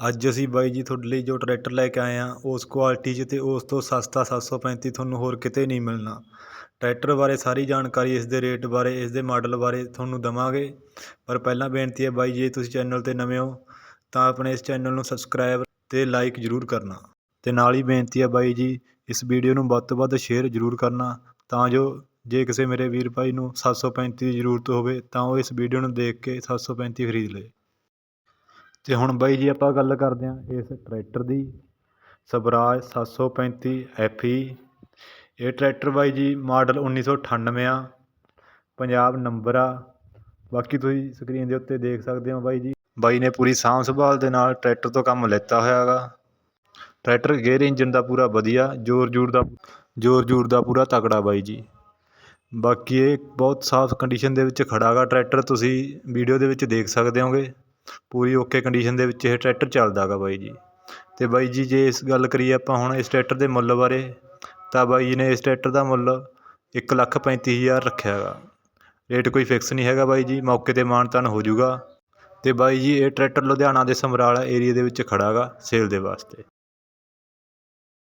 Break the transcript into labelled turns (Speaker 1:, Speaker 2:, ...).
Speaker 1: ਅੱਜ ਅਸੀਂ ਬਾਈ ਜੀ ਤੁਹਾਡੇ ਲਈ ਜੋ ਟਰੈਕਟਰ ਲੈ ਕੇ ਆਏ ਹਾਂ, ਉਸ ਕੁਆਲਿਟੀ 'ਚ ਅਤੇ ਉਸ ਤੋਂ ਸਸਤਾ 735 ਤੁਹਾਨੂੰ ਹੋਰ ਕਿਤੇ ਨਹੀਂ ਮਿਲਣਾ। ਟਰੈਕਟਰ ਬਾਰੇ ਸਾਰੀ ਜਾਣਕਾਰੀ ਇਸ ਦੇ ਰੇਟ ਬਾਰੇ, ਇਸ ਦੇ ਮਾਡਲ ਬਾਰੇ ਤੁਹਾਨੂੰ ਦੇਵਾਂਗੇ। ਪਰ ਪਹਿਲਾਂ ਬੇਨਤੀ ਹੈ ਬਾਈ ਜੇ ਤੁਸੀਂ ਚੈਨਲ 'ਤੇ ਨਵੇਂ ਹੋ, ਤਾਂ ਆਪਣੇ ਇਸ ਚੈਨਲ ਨੂੰ ਸਬਸਕ੍ਰਾਈਬ ਅਤੇ ਲਾਈਕ ਜ਼ਰੂਰ ਕਰਨਾ। ਅਤੇ ਨਾਲ ਹੀ ਬੇਨਤੀ ਹੈ ਬਾਈ ਜੀ, ਇਸ ਵੀਡੀਓ ਨੂੰ ਵੱਧ ਤੋਂ ਵੱਧ ਸ਼ੇਅਰ ਜ਼ਰੂਰ ਕਰਨਾ, ਤਾਂ ਜੋ ਜੇ ਕਿਸੇ ਮੇਰੇ ਵੀਰ ਭਾਈ ਨੂੰ 735 ਦੀ ਜ਼ਰੂਰਤ ਹੋਵੇ, ਤਾਂ ਉਹ ਇਸ ਵੀਡੀਓ ਨੂੰ ਦੇਖ ਕੇ 735 ਖਰੀਦ ਲਏ। ਅਤੇ ਹੁਣ ਬਾਈ ਜੀ ਆਪਾਂ ਗੱਲ ਕਰਦੇ ਹਾਂ ਇਸ ਟਰੈਕਟਰ ਦੀ। ਸਵਰਾਜ 735 ਈ ਇਹ ਟਰੈਕਟਰ ਬਾਈ ਜੀ ਮਾਡਲ 1998 ਆ। ਪੰਜਾਬ ਨੰਬਰ ਆ। ਬਾਕੀ ਤੁਸੀਂ ਸਕਰੀਨ ਦੇ ਉੱਤੇ ਦੇਖ ਸਕਦੇ ਹੋ ਬਾਈ ਜੀ। ਬਾਈ ਨੇ ਪੂਰੀ ਸਾਂਭ ਸੰਭਾਲ ਦੇ ਨਾਲ ਟਰੈਕਟਰ ਤੋਂ ਕੰਮ ਲੈਤਾ ਹੋਇਆ ਹੈਗਾ ਟਰੈਕਟਰ ਗੇਅਰ ਇੰਜਨ ਦਾ ਪੂਰਾ ਵਧੀਆ, ਜ਼ੋਰ ਜੂਰ ਦਾ, ਜ਼ੋਰ ਜੂਰ ਦਾ ਪੂਰਾ ਤਕੜਾ ਬਾਈ ਜੀ। ਬਾਕੀ ਇਹ ਬਹੁਤ ਸਾਫ਼ ਕੰਡੀਸ਼ਨ ਦੇ ਵਿੱਚ ਖੜ੍ਹਾ ਗਾ ਟਰੈਕਟਰ, ਤੁਸੀਂ ਵੀਡੀਓ ਦੇ ਵਿੱਚ ਦੇਖ ਸਕਦੇ ਹੋਗੇ। ਪੂਰੀ ਓਕੇ ਕੰਡੀਸ਼ਨ ਦੇ ਵਿੱਚ ਇਹ ਟਰੈਕਟਰ ਚੱਲਦਾ ਗਾ ਬਾਈ ਜੀ। ਅਤੇ ਬਾਈ ਜੀ ਜੇ ਇਸ ਗੱਲ ਕਰੀਏ ਆਪਾਂ ਹੁਣ ਇਸ ਟਰੈਕਟਰ ਦੇ ਮੁੱਲ ਬਾਰੇ, ਤਾਂ ਬਾਈ ਜੀ ਨੇ ਇਸ ਟਰੈਕਟਰ ਦਾ ਮੁੱਲ ਇੱਕ ਲੱਖ ਪੈਂਤੀ ਹਜ਼ਾਰ ਰੱਖਿਆ ਹੈਗਾ ਰੇਟ ਕੋਈ ਫਿਕਸ ਨਹੀਂ ਹੈਗਾ ਬਾਈ ਜੀ, ਮੌਕੇ 'ਤੇ ਮਾਨਤਾਨ ਹੋ ਜਾਊਗਾ ਅਤੇ ਬਾਈ ਜੀ ਇਹ ਟਰੈਕਟਰ ਲੁਧਿਆਣਾ ਦੇ ਸਮਰਾਲਾ ਏਰੀਏ ਦੇ ਵਿੱਚ ਖੜ੍ਹਾ ਗਾ ਸੇਲ ਦੇ ਵਾਸਤੇ।